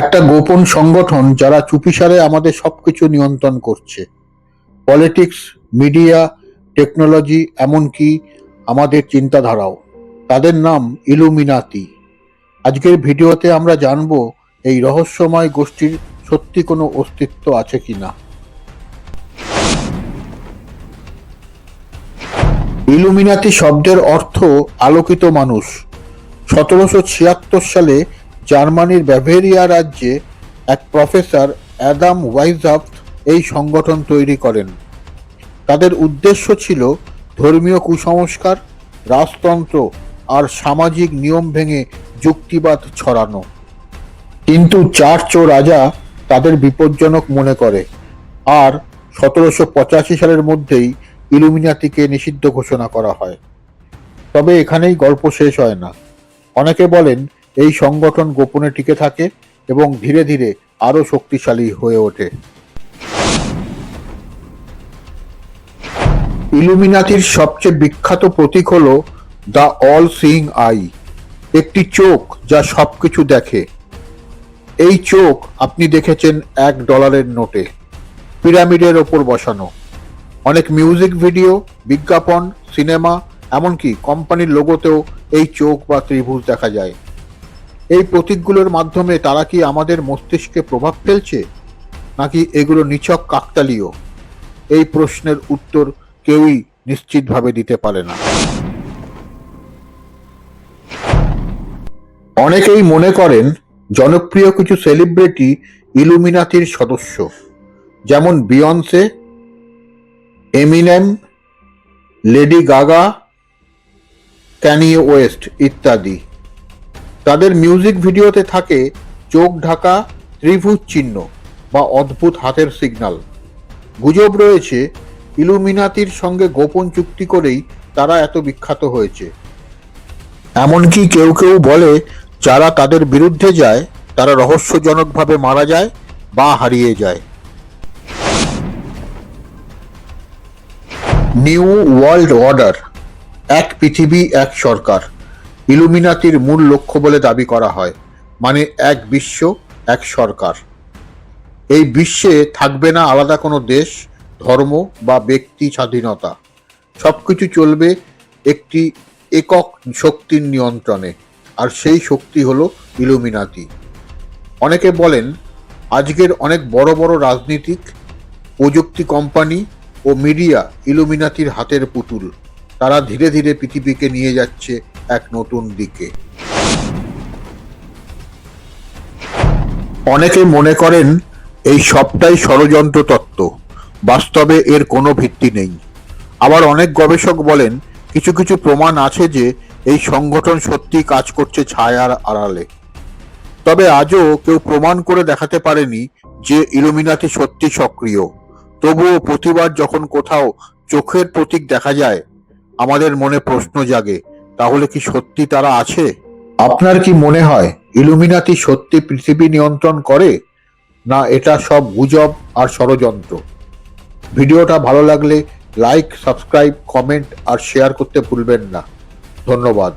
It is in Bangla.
একটা গোপন সংগঠন যারা চুপিসারে আমাদের সবকিছু নিয়ন্ত্রণ করছে। পলিটিক্স, মিডিয়া, টেকনোলজি, এমনকি আমাদের চিন্তাধারাও। তাদের নাম ইলুমিনাতি। আজকের ভিডিওতে আমরা জানব এই রহস্যময় গোষ্ঠীর সত্যি কোনো অস্তিত্ব আছে কিনা। ইলুমিনাতি শব্দের অর্থ আলোকিত মানুষ। সতেরোশো ছিয়াত্তর সালে জার্মানির ব্যাভেরিয়া রাজ্যে এক প্রফেসর অ্যাদাম ওয়াইজাফট এই সংগঠন তৈরি করেন। তাদের উদ্দেশ্য ছিল ধর্মীয় কুসংস্কার, রাজতন্ত্র আর সামাজিক নিয়ম ভেঙে যুক্তিবাদ ছড়ানো। কিন্তু চার্চ ও রাজা তাদের বিপজ্জনক মনে করে আর সতেরোশো পঁচাশি সালের মধ্যেই ইলুমিনাতিকে নিষিদ্ধ ঘোষণা করা হয়। তবে এখানেই গল্প শেষ হয় না। অনেকে বলেন এই সংগঠন গোপনে টিকে থাকে এবং ধীরে ধীরে আরও শক্তিশালী হয়ে ওঠে। ইলুমিনাতির সবচেয়ে বিখ্যাত প্রতীক হল দ্য অল সিং আই, একটি চোখ যা সব কিছু দেখে। এই চোখ আপনি দেখেছেন এক ডলারের নোটে, পিরামিডের ওপর বসানো। অনেক মিউজিক ভিডিও, বিজ্ঞাপন, সিনেমা, এমনকি কোম্পানির লোগোতেও এই চোখ বা ত্রিভুজ দেখা যায়। এই প্রতীকগুলোর মাধ্যমে তারা কি আমাদের মস্তিষ্কে প্রভাব ফেলছে? নাকি এগুলো নিছক কাকতালীয়? এই প্রশ্নের উত্তর কেউই নিশ্চিতভাবে দিতে পারে না। অনেকেই মনে করেন জনপ্রিয় কিছু সেলিব্রিটি ইলুমিনাতির সদস্য, যেমন Beyonce, Eminem, Lady Gaga, Kanye West ইত্যাদি। তাদের মিউজিক ভিডিওতে থাকে চোখ ঢাকা, ত্রিভুজ চিহ্ন বা অদ্ভুত হাতের সিগন্যাল গুজব রয়েছে, ইলুমিনাতির সঙ্গে গোপন চুক্তি করেই তারা এত বিখ্যাত হয়েছে। এমনকি কেউ কেউ বলে, যারা তাদের বিরুদ্ধে যায়, তারা রহস্যজনকভাবে মারা যায় বা হারিয়ে যায়। নিউ ওয়ার্ল্ড অর্ডার এক পৃথিবী, এক সরকার। ইলুমিনাতির মূল লক্ষ্য বলে দাবি করা হয় মানে এক বিশ্ব, এক সরকার। এই বিশ্বে থাকবে না আলাদা কোনো দেশ, ধর্ম বা ব্যক্তি স্বাধীনতা। সবকিছু চলবে একটি একক শক্তির নিয়ন্ত্রণে, আর সেই শক্তি হলো ইলুমিনাতি। অনেকে বলেন, আজকের অনেক বড় বড় রাজনীতিক, প্রযুক্তি কোম্পানি ও মিডিয়া ইলুমিনাতির হাতের পুতুল। তারা ধীরে ধীরে পৃথিবীকে নিয়ে যাচ্ছে এক নতুন দিকে। অনেকে মনে করেন এই সবটাই ষড়যন্ত্র তত্ত্ব বাস্তবে এর কোনো ভিত্তি নেই। আবার অনেক গবেষক বলেন, কিছু কিছু প্রমাণ আছে যে এই সংগঠন সত্যি কাজ করছে ছায়ার আড়ালে। তবে আজও কেউ প্রমাণ করে দেখাতে পারেনি যে ইলুমিনাতি সত্যি সক্রিয়। তবুও প্রতিবার যখন কোথাও চোখের প্রতীক দেখা যায়, আমাদের মনে প্রশ্ন জাগে তাহলে কি সত্যি তারা আছে? আপনার কি মনে হয় ইলুমিনাতি সত্যি পৃথিবী নিয়ন্ত্রণ করে, না এটা সব গুজব আর ষড়যন্ত্র? ভিডিওটা ভালো লাগলে লাইক সাবস্ক্রাইব কমেন্ট আর শেয়ার করতে ভুলবেন না। ধন্যবাদ।